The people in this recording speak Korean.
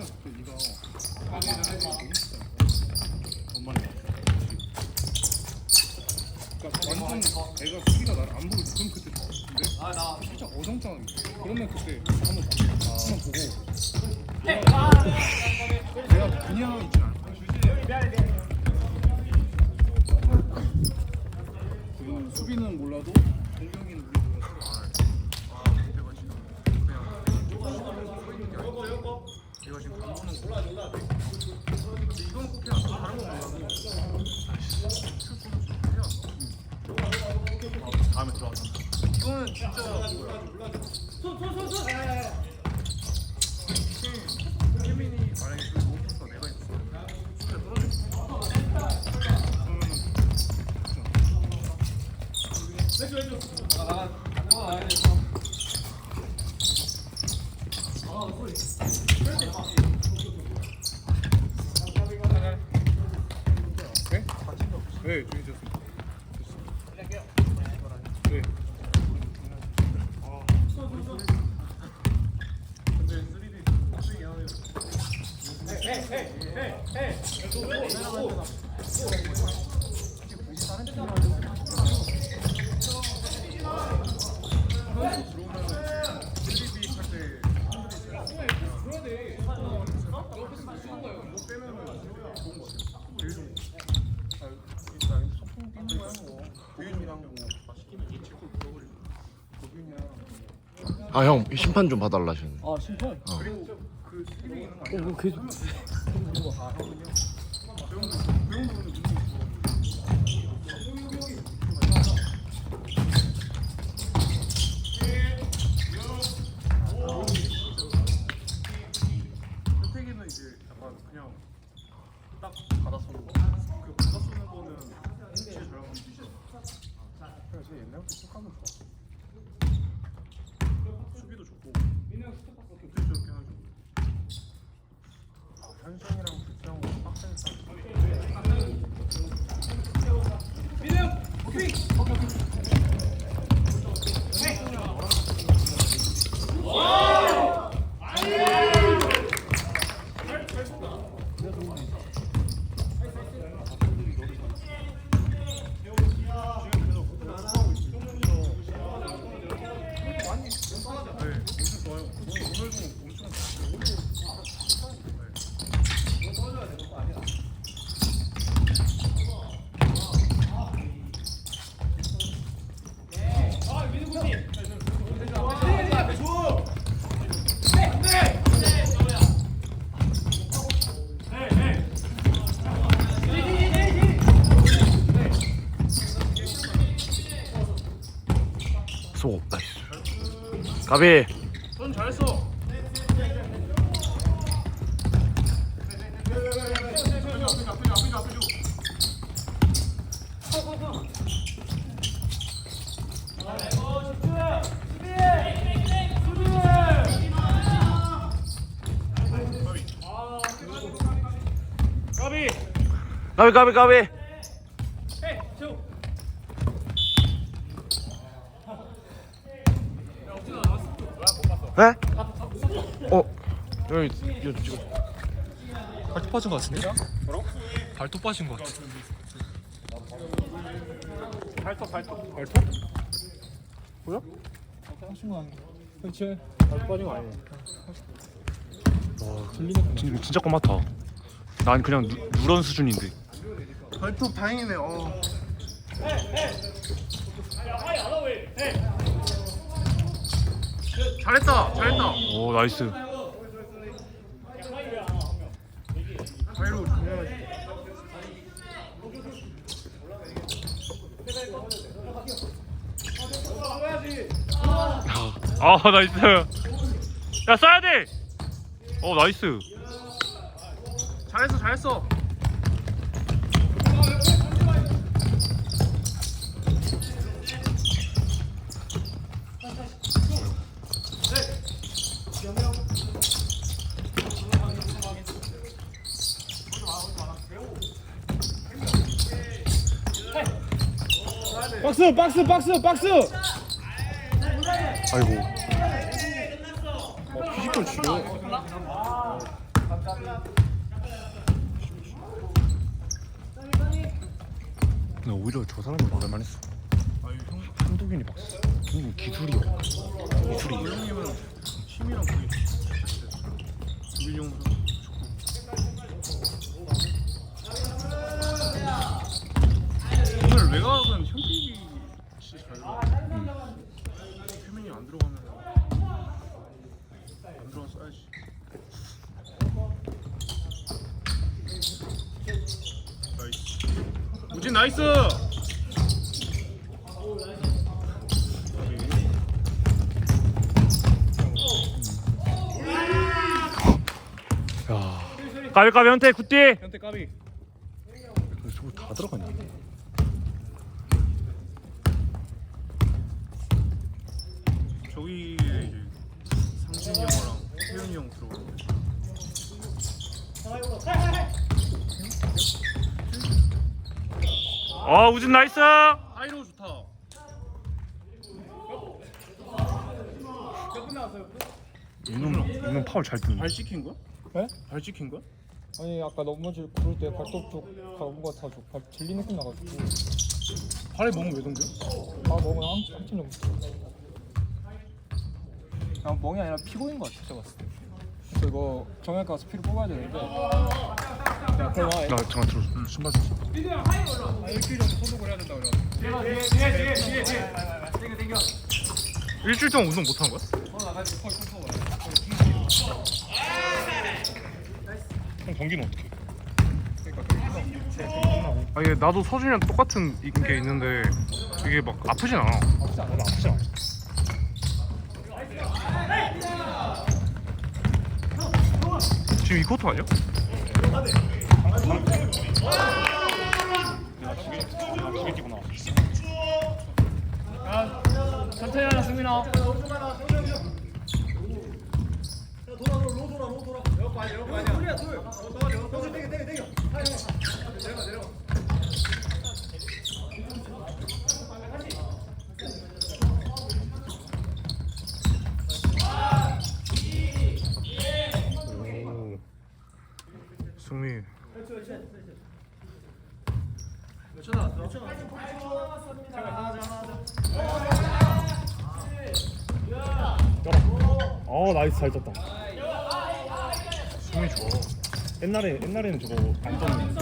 처음에 그때 네가 엄마네. 그러니까 완전 애가 수비가 나를 안 보고 있어. 그럼 그때 근데 살짝 어정쩡하게. 그러면 그때 한번 봐. 한번 보고. 내가 그냥 있진 않아. 지금 수비는 몰라도 내가 지금 안 보는 거. 근데 이건 꼭 그냥 다른 거 말고 다음에 들어가자. 이거는 진짜 케빈이 네? 네, 준비됐습니다. 네. 아, 3D 아 형 심판 좀 봐달라 하시는 아 심판? 그리고 그 스킬이 있는 거 어, 아니야? 뭐 계속 다 하거든요. 배운 거, 배운 부분은 무 가비 전 잘했어. 가비 가비 가비 네? 어? 여기 이거 찍어 발톱 빠진 것 같은데? 발톱 빠진 것 같아 발톱 발톱. 발톱? 뭐야? 빠진 거 아니야 그치 발톱 빠진 거 아니야 와 들리네 진, 진짜 꼬맣다 난 그냥 누, 누런 수준인데 발톱 다행이네. 어. 잘했다. 잘했다. 오 나이스 바이로. 아 나이스 야 쏴야 돼어 나이스 잘했어. 잘했어. 박스 박스 박스 박스 아이고 피지컬 죽여. 나 오히려 저 사람이 말만 했어. 막 한국 기술이요. 기술이. 형님은 팀이랑 거의 조bil 형 좋고 오늘 외곽은 현택이 진짜 잘 들어가 휴민이 안 들어가면 안 들어가 써야지 나이스. 까비 까비 현태 굿디. 현택 까비 저거 다 들어가냐? 저기 상진이 형이랑 태현이 형 들어가는데 아 우진 나이스. 하이로 좋다 이놈 이놈 파울 잘 듣네. 발 찍힌 거야? 네? 발 찍힌 거야? 아니 아까 넘어질 그럴 때 발톱 쪽 가본 거 같아서 발 질린 느낌 나가지고 발에 멍은 왜 던져? 아 멍은 한, 한팀 넘었어 그냥 멍이 아니라 피고인 거 같아 제가 봤을 때 그래서 이거 정형외과 가서 피를 뽑아야 되는데 야 그럼 나 잠깐 들어. 응, 신발. 아 일주일 정도 소독을 해야 된다 그래 일주일 동안 운동 못한 거야? 그럼 경기는 어떻게? 아 이게 나도 서준이랑 똑같은 게 있는데 이게 막 아프진 않아. 아프지 않아? 아프지 않아. 지금 이 코트 아니야? 천천히 하나 승민아 오. 어 나이스. 잘 승리 좋아. 옛날에 옛날에는 저거 안 쳤는데